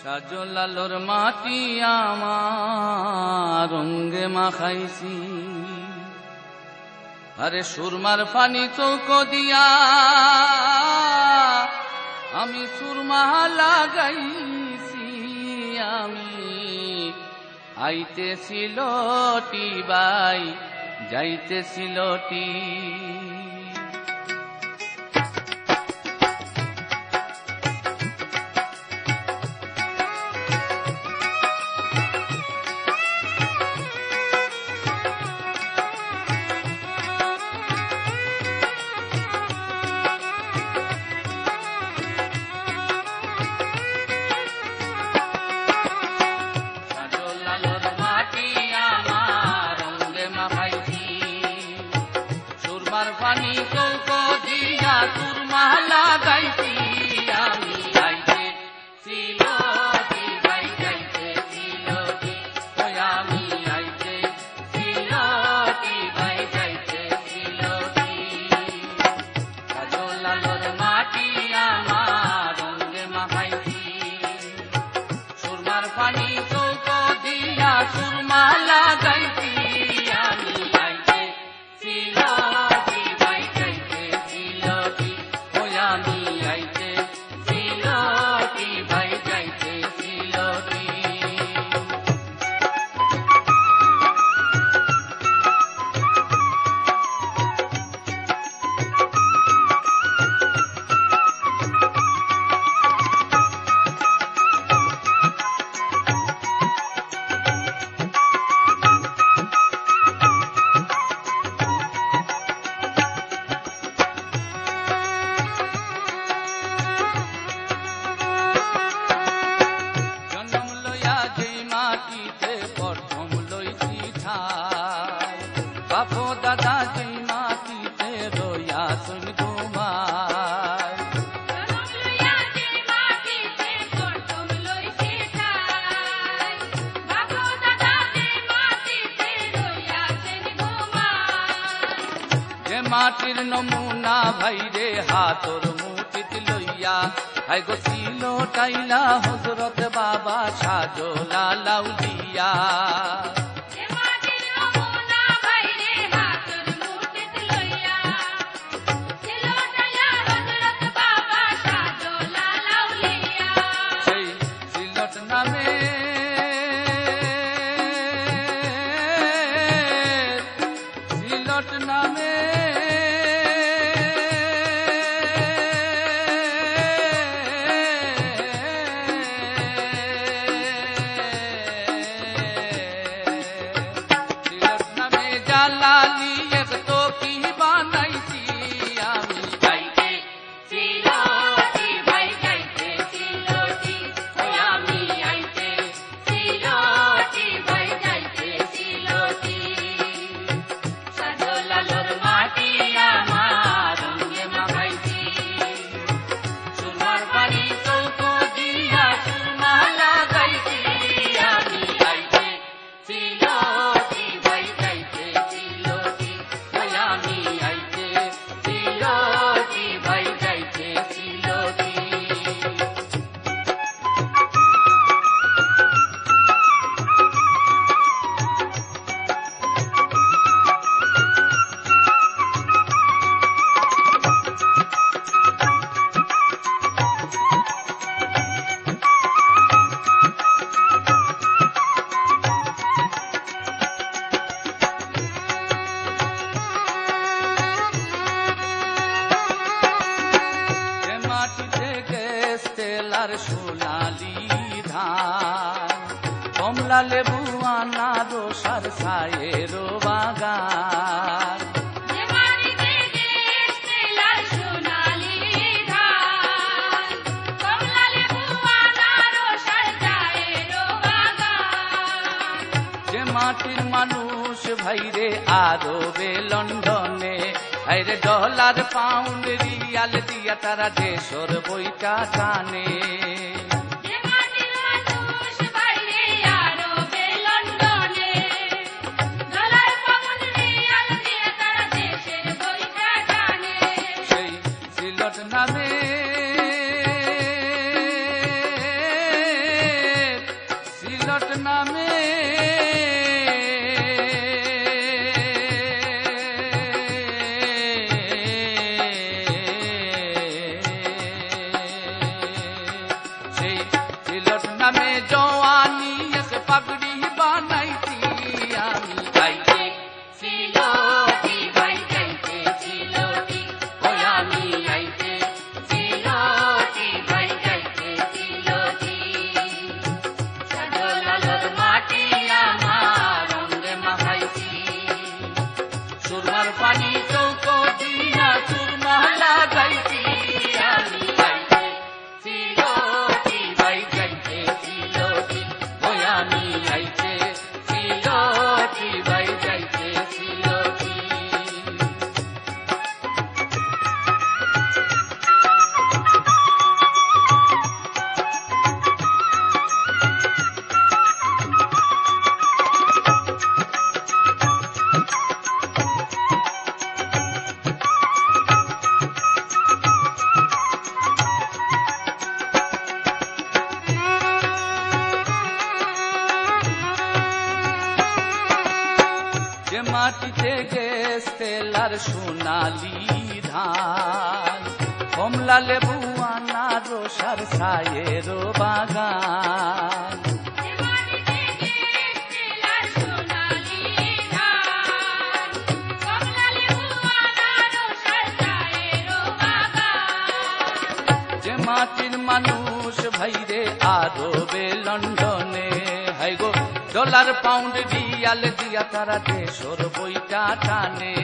সাজলালোর মাটি আমার রঙ্গে মাখাইছি। আরে সুরমার ফানি চৌক দিয়া আমি সুরমা লাগাইছি, আমি আইতেছিল টি বাই যাইতেছিল টি মাটির নমুনা ভাইরে হাতর মুঠিত লইয়া। হাই গো ছিল টাইলা হজরত বাবা সাজো লালাউলিয়া। সোনালি ধান। কমলা লেবু আনারস আর ছায়েরও বাগান। মাটির মানুষ ভাইরে আরবে লন্ডনে হাইরে ডলার পাউন্ড রিয়াল দিয়া তারা দেশর বইটা জানে। Juanito Cotina, tu তেলার সোনালি ধান। কমলা লেবু আনারসার সায়ের বাগান। মানুষ ভাইরে হাই গো ডলার পাউন্ড রিয়াল দিয়া তারা দেশর বইটা টানে।